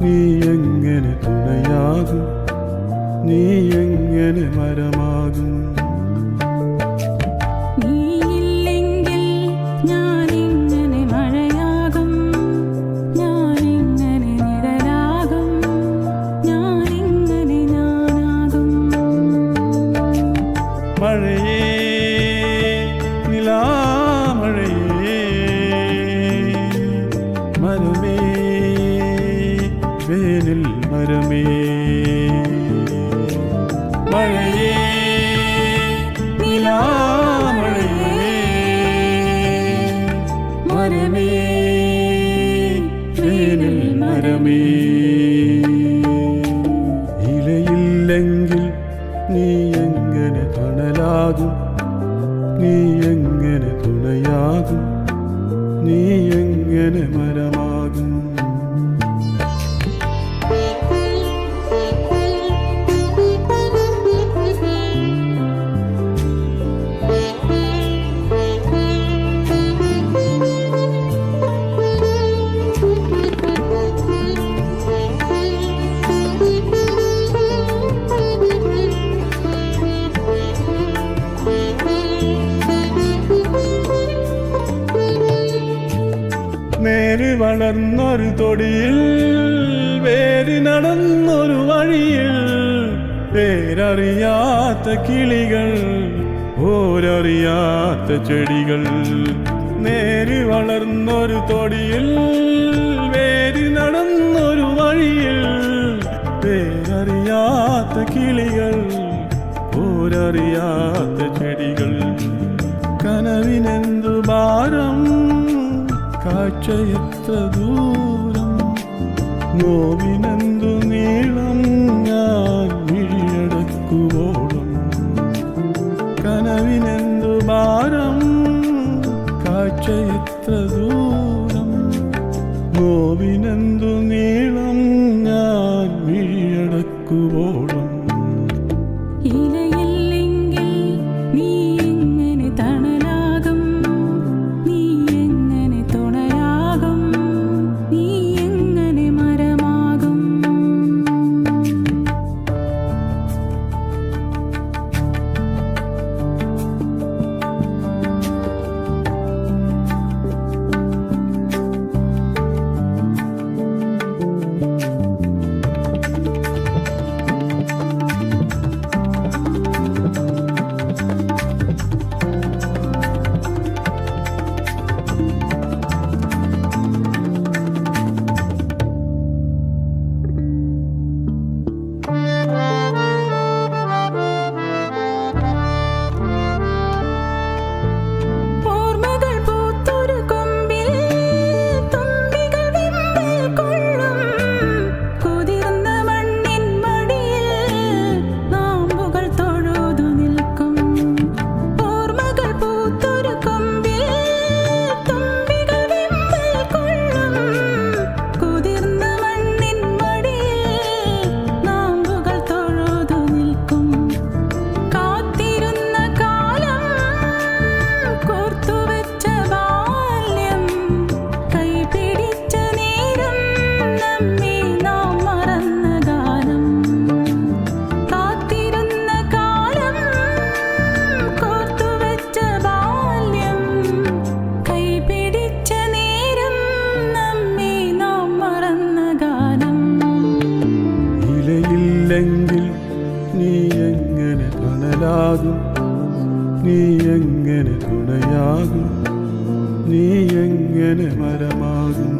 നീ എങ്ങനെ തുണയാകും? നീ എങ്ങനെ മരമാകും? മഴയേ നിലാമഴയേ. വേനിൽ മരമേ. മഴയേ ഇലയില്ലെങ്കിൽ നീ എങ്ങനെ തണലാകും? നീ എങ്ങനെ തുണയാകും? നീ എങ്ങനെ മരമാകും? നേര് വളർന്നൊരു തൊടിയിൽ വേര് നടന്നൊരു വഴിയിൽ. പേരറിയാത്ത കിളികൾ ഓരറിയാത്ത ചെടികൾ. നേര് വളർന്നൊരു തൊടിയിൽ വേര് നടന്നൊരു വഴിയിൽ. പേരറിയാത്ത കിളികൾ എത്ര ദൂരം നോവിനന്തു നീളം ഞാൻ വിഴിയടക്കുവോളം കനവിനെന്തു ഭാരം ദൂരം നീളം ഞാൻ വിഴിയടക്കുവോളം തുണയാകും. നീ എങ്ങനെ മരമാകും?